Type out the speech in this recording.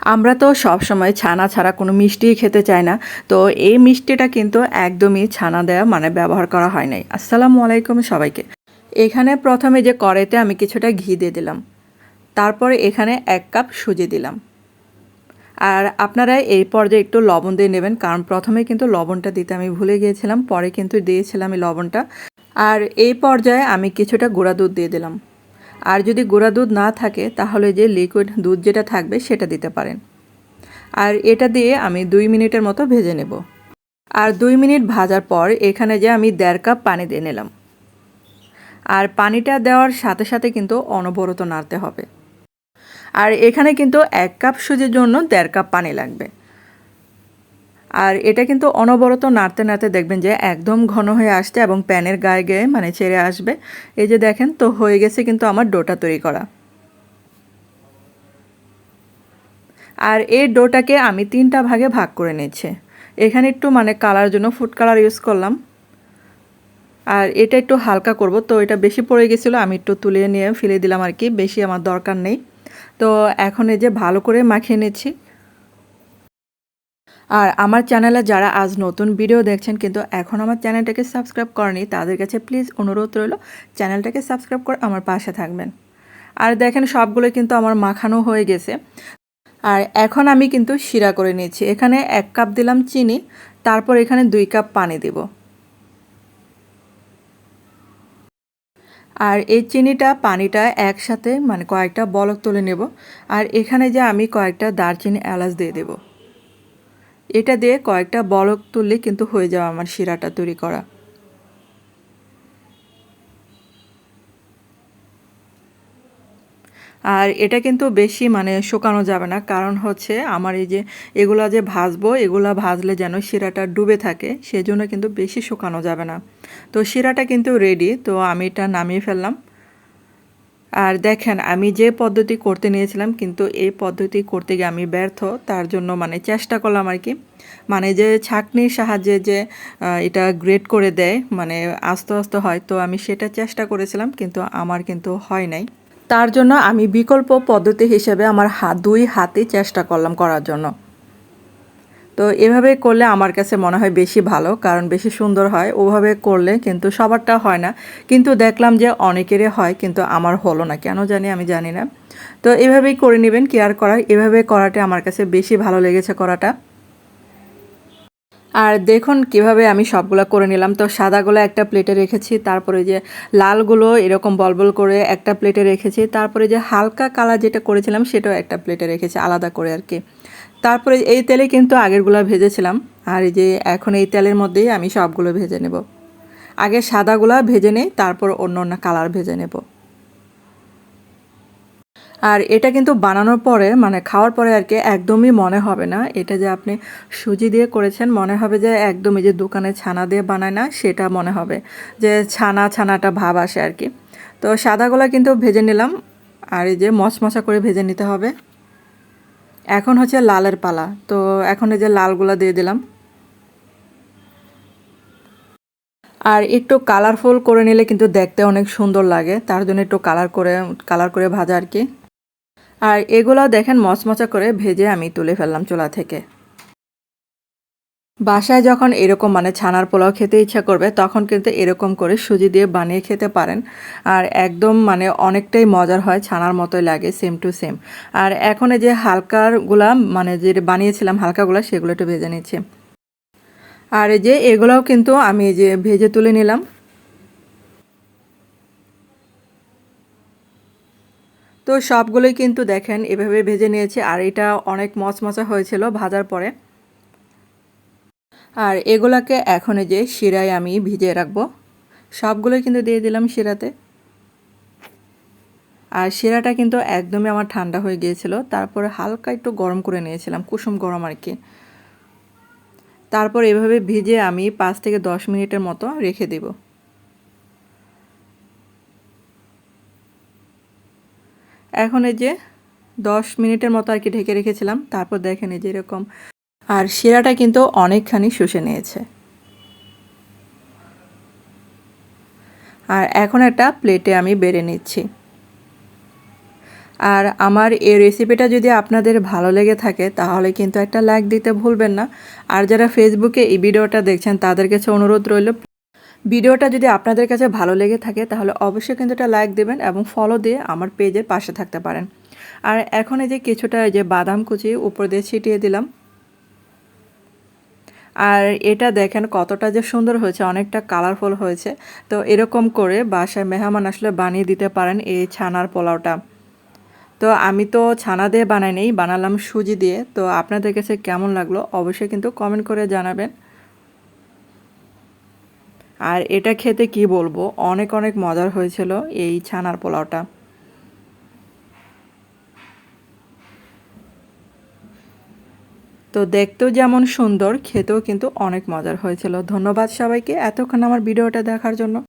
আমরা তো সব সময় ছানা ছাড়া কোনো মিষ্টিই খেতে চাই না। তো এই মিষ্টিটা কিন্তু একদমই ছানা দেওয়া মানে ব্যবহার করা হয় নাই। আসসালামু আলাইকুম সবাইকে। এখানে প্রথমে যে কড়াইতে আমি কিছুটা ঘি দিয়ে দিলাম। তারপরে এখানে এক কাপ সুজি দিলাম। আর আপনারা এই পর্যায়ে একটু লবণ দিয়ে নেবেন, কারণ প্রথমে কিন্তু লবণটা দিতে আমি ভুলে গিয়েছিলাম, পরে কিন্তু দিয়েছিলাম এই লবণটা। আর এই পর্যায়ে আমি কিছুটা গুঁড়া দুধ দিয়ে দিলাম। আর যদি গুঁড়া দুধ না থাকে, তাহলে যে লিকুইড দুধ যেটা থাকবে সেটা দিতে পারেন। আর এটা দিয়ে আমি দুই মিনিটের মতো ভেজে নেব। আর দুই মিনিট ভাজার পর এখানে যে আমি দেড় কাপ পানি দিয়ে নিলাম। আর পানিটা দেওয়ার সাথে সাথে কিন্তু অনবরত নাড়তে হবে। আর এখানে কিন্তু এক কাপ সুজির জন্য দেড় কাপ পানি লাগবে। আর এটা কিন্তু অনবরত নাড়তে নাড়তে দেখবেন যে একদম ঘন হয়ে আসছে এবং প্যানের গায়ে গায়ে মানে ছেড়ে আসবে। এই যে দেখেন, তো হয়ে গেছে কিন্তু আমার ডোটা তৈরি করা। আর এই ডোটাকে আমি তিনটা ভাগে ভাগ করে নিচ্ছি। এখানে একটু মানে কালার জন্য ফুড কালার ইউজ করলাম। আর এটা একটু হালকা করব, তো এটা বেশি পড়ে গেছিল, আমি একটু তুলে নিয়ে ফেলে দিলাম আর কি, বেশি আমার দরকার নেই। তো এখন এই যে ভালো করে মাখিয়ে নিচ্ছি। আর আমার চ্যানেলে যারা আজ নতুন ভিডিও দেখছেন, কিন্তু এখন আমার চ্যানেলটাকে সাবস্ক্রাইব করেনি, তাদের কাছে প্লিজ অনুরোধ রইল, চ্যানেলটাকে সাবস্ক্রাইব করে আমার পাশে থাকবেন। আর দেখেন, সবগুলো কিন্তু আমার মাখানো হয়ে গেছে। আর এখন আমি কিন্তু শিরা করে নিয়েছি। এখানে এক কাপ দিলাম চিনি, তারপর এখানে দুই কাপ পানি দিব। আর এই চিনিটা, পানিটা একসাথে মানে কয়েকটা বলক তুলে নেব। আর এখানে যে আমি কয়েকটা দারচিনি এলাচ দিয়ে দেব। এটা দিয়ে কয়েকটা বলক তুললে কিন্তু হয়ে যাবে আমার শিরাটা তৈরি করা। আর এটা কিন্তু বেশি মানে শুকানো যাবে না, কারণ হচ্ছে আমার এই যে এগুলা যে ভাজবো, এগুলা ভাজলে যেন শিরাটা ডুবে থাকে, সেজন্য কিন্তু বেশি শুকানো যাবে না। তো শিরাটা কিন্তু রেডি তো আমি এটা নামিয়ে ফেললাম। আর দেখেন, আমি যে পদ্ধতি করতে নিয়েছিলাম, কিন্তু এই পদ্ধতি করতে গিয়ে আমি ব্যর্থ। তার জন্য মানে চেষ্টা করলাম আর কি। মানে যে ছাকনির সাহায্যে যে এটা গ্রেড করে দেয় মানে আস্তে আস্তে হয়, তো আমি সেটা চেষ্টা করেছিলাম, কিন্তু আমার কিন্তু হয় নাই। তার জন্য আমি বিকল্প পদ্ধতি হিসেবে আমার হাত দুই হাতে চেষ্টা করলাম করার জন্য। তো এভাবে করলে আমার কাছে মনে হয় বেশি ভালো, কারণ বেশি সুন্দর হয়। ওভাবে করলে কিন্তু সবারটা হয় না। কিন্তু দেখলাম যে অনেকেরই হয়, কিন্তু আমার হলো না। কেন জানি আমি জানি না। তো এভাবেই করে নেবেন, কেয়ার করার। এভাবে করাটা আমার কাছে বেশি ভালো লেগেছে করাটা। আর দেখুন কীভাবে আমি সবগুলো করে নিলাম। তো সাদাগুলো একটা প্লেটে রেখেছি, তারপরে যে লালগুলো এরকম বলবল করে একটা প্লেটে রেখেছি, তারপরে যে হালকা কালার যেটা করেছিলাম, সেটাও একটা প্লেটে রেখেছি, আলাদা করে আর কি। তারপরে এই তেলে কিন্তু আগেরগুলো ভেজেছিলাম। আর এই যে এখন এই তেলের মধ্যেই আমি সবগুলো ভেজে নেব। আগে সাদাগুলো ভেজে নেই, তারপর অন্য অন্য কালার ভেজে নেব। আর এটা কিন্তু বানানোর পরে মানে খাওয়ার পরে আর কি একদমই মনে হবে না। এটা যে আপনি সুজি দিয়ে করেছেন, মনে হবে যে একদমই যে দোকানে ছানা দিয়ে বানায় না, সেটা মনে হবে যে ছানা, ছানাটা ভাব আসে আর কি। তো সাদাগুলা কিন্তু ভেজে নিলাম। আর এই যে মশমশা করে ভেজে নিতে হবে। এখন হচ্ছে লালের পালা। তো এখন এই যে লালগুলো দিয়ে দিলাম। আর একটু কালারফুল করে নিলে কিন্তু দেখতে অনেক সুন্দর লাগে। তার জন্য একটু কালার করে কালার করে ভাজা আর কি। আর এগুলো দেখেন মচমচা করে ভেজে আমি তুলে ফেললাম চোলা থেকে। বাসায় যখন এরকম মানে ছানার পোলাও খেতে ইচ্ছা করবে, তখন কিন্তু এরকম করে সুজি দিয়ে বানিয়ে খেতে পারেন। আর একদম মানে অনেকটাই মজার হয়, ছানার মতোই লাগে সেম টু সেম আর এখন যে হালকারগুলা মানে যে বানিয়েছিলাম, হালকাগুলা সেগুলো একটু ভেজে নিচ্ছি। আর যে এগুলোও কিন্তু আমি যে ভেজে তুলে নিলাম। তো সবগুলোই কিন্তু দেখেন, এভাবে ভেজে নিয়েছি। আর এটা অনেক মচমচা হয়েছিল ভাজার পরে। আর এগুলাকে এখন যে শিরায় আমি ভিজিয়ে রাখব। সবগুলোই কিন্তু দিয়ে দিলাম শিরাতে। আর শিরাটা কিন্তু একদমই আমার ঠান্ডা হয়ে গিয়েছিল। তারপরে হালকা একটু গরম করে নিয়েছিলাম, কুসুম গরম আর কি। তারপর এভাবে ভিজে আমি পাঁচ থেকে দশ মিনিটের মতো রেখে দেব। এখন এই যে দশ মিনিটের মতো আর কি ঢেকে রেখেছিলাম। তারপর দেখেন এই যে এরকম আর শিরাটা কিন্তু অনেকখানি শুষে নিয়েছে। আর এখন একটা প্লেটে আমি বেড়ে নিচ্ছি। আর আমার এই রেসিপিটা যদি আপনাদের ভালো লেগে থাকে, তাহলে কিন্তু একটা লাইক দিতে ভুলবেন না। আর যারা ফেসবুকে এই ভিডিওটা দেখছেন, তাদের কাছে অনুরোধ রইল, ভিডিওটা যদি আপনাদের কাছে ভালো লেগে থাকে, তাহলে অবশ্যই কিন্তু একটা লাইক দেবেন এবং ফলো দিয়ে আমার পেজের পাশে থাকতে পারেন। আর এখন এই যে কিছুটা এই যে বাদাম কুচি উপর দিয়ে ছিটিয়ে দিলাম আর এটা দেখেন কতটা যে সুন্দর হয়েছে, অনেকটা কালারফুল হয়েছে। তো এরকম করে বাসায় মেহমান আসলে বানিয়ে দিতে পারেন এই ছানার পোলাওটা। তো আমি তো ছানা দিয়ে বানাই নেই, বানালাম সুজি দিয়ে। তো আপনাদের কাছে কেমন লাগল অবশ্যই কিন্তু কমেন্ট করে জানাবেন। আর এটা খেতে কি বলব, অনেক অনেক মজার হয়েছিল এই ছানার পোলাওটা। তো দেখতেও যেমন সুন্দর, খেতেও কিন্তু অনেক মজার হয়েছিল। ধন্যবাদ সবাইকে এতক্ষণ আমার ভিডিওটা দেখার জন্য।